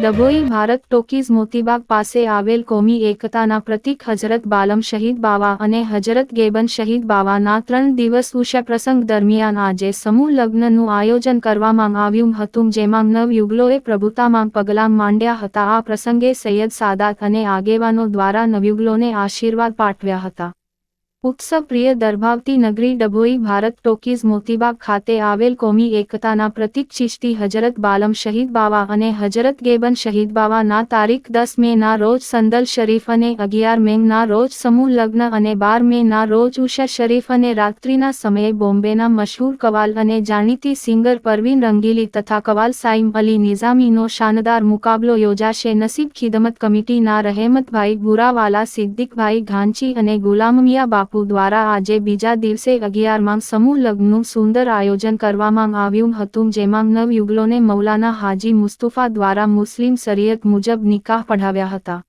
Dabhoi Bharat talkies Moti Bagh પાસે આવેલ કોમી એકતાના પ્રતિક હજરત બાલમ શહીદ બાવા અને હજરત ગેબન શહીદ બાવાના ત્રણ દિવસ ઉષા પ્રસંગ દરમિયાન આજે સમૂહ લગ્નનું આયોજન કરવામાં આવ્યું હતું, જેમાં નવ યુગલોએ પ્રભુતામાં પગલાં માંડ્યા હતા. આ પ્રસંગે સૈયદ સાદાત અને આગેવાનો દ્વારા નવયુગલોને આશીર્વાદ પાઠવ્યા હતા. ઉત્સવ પ્રિય દરભાવતી નગરી ડભોઈ ભારત ટોકીઝ મોતીબાગ ખાતે આવેલ કોમી એકતાના પ્રતિક ચિશ્તી હજરત બાલમ શહીદ બાવા અને હજરત ગેબન શહીદ બાવાના તારીખ દસ મે ના રોજ સંદલ શરીફ અને અગિયાર મેંગના રોજ સમૂહ લગ્ન અને બાર મે ના રોજ ઉષા શરીફ અને રાત્રિના સમયે બોમ્બેના મશહૂર કવાલ અને જાણીતી સિંગર પરવીન રંગીલી તથા કવાલ સાઈમ અલી નિઝામીનો શાનદાર મુકાબલો યોજાશે. નસીબ ખિદમત કમિટીના રહેમતભાઈ ગુરાવાલા સિદ્દીકભાઈ ઘાંચી અને ગુલામમિયા બાપુ દ્વારા આજે બીજા દિવસે અગિયારમાં સમૂહ લગ્નનું સુંદર આયોજન કરવામાં આવ્યું હતું, જેમાં નવ યુગલોને મૌલાના હાજી મુસ્તુફા દ્વારા મુસ્લિમ શરીયત મુજબ નિકાહ પઢાવ્યા હતા.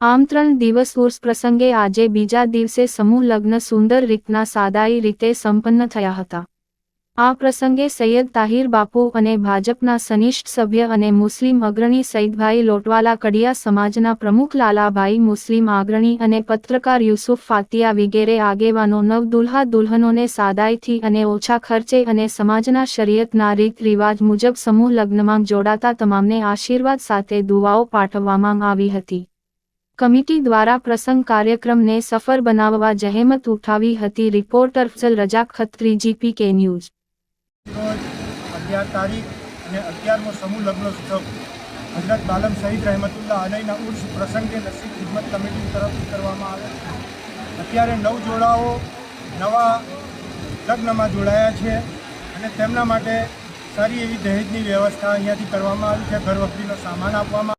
આમ ત્રણ દિવસ ઉર્સ પ્રસંગે આજે બીજા દિવસે સમૂહ લગ્ન સુંદર રીતના સાદાઈ રીતે સંપન્ન થયા હતા. આ પ્રસંગે સૈયદ તાહિર બાપુ અને ભાજપના સનિષ્ઠ સભ્ય અને મુસ્લિમ અગ્રણી સૈદભાઈ લોટવાલા કડિયા સમાજના પ્રમુખ લાલાભાઈ મુસ્લિમ અગ્રણી અને પત્રકાર યુસુફ ફાતિયા વિગેરે આગેવાનો નવ દુલ્હા દુલ્હનોને સાદાઈથી અને ઓછા ખર્ચે અને સમાજના શરીયતના રીત રિવાજ મુજબ સમૂહ લગ્નમાં જોડાતા તમામને આશીર્વાદ સાથે દુવાઓ પાઠવવામાં આવી હતી. કમિટી દ્વારા પ્રસંગ કાર્યક્રમને સફળ બનાવવા જહેમત ઉઠાવી હતી રિપોર્ટર ફઝલ રજા ખત્રી જીપી કે ન્યૂઝ. રોજ અગિયાર તારીખ અને અગિયારમો સમૂહ લગ્નોત્સવ હજરત બાલમ શહીદ રહેમતુલ્લાહ અલહીના ઉર્સ પ્રસંગે નસીબ ખિદમત કમિટી તરફથી કરવામાં આવે અત્યારે નવ જોડાઓ નવા લગ્નમાં જોડાયા છે અને તેમના માટે સારી એવી દહેજની વ્યવસ્થા અહીંયાથી કરવામાં આવી છે. ઘર વખરીનો સામાન આપવામાં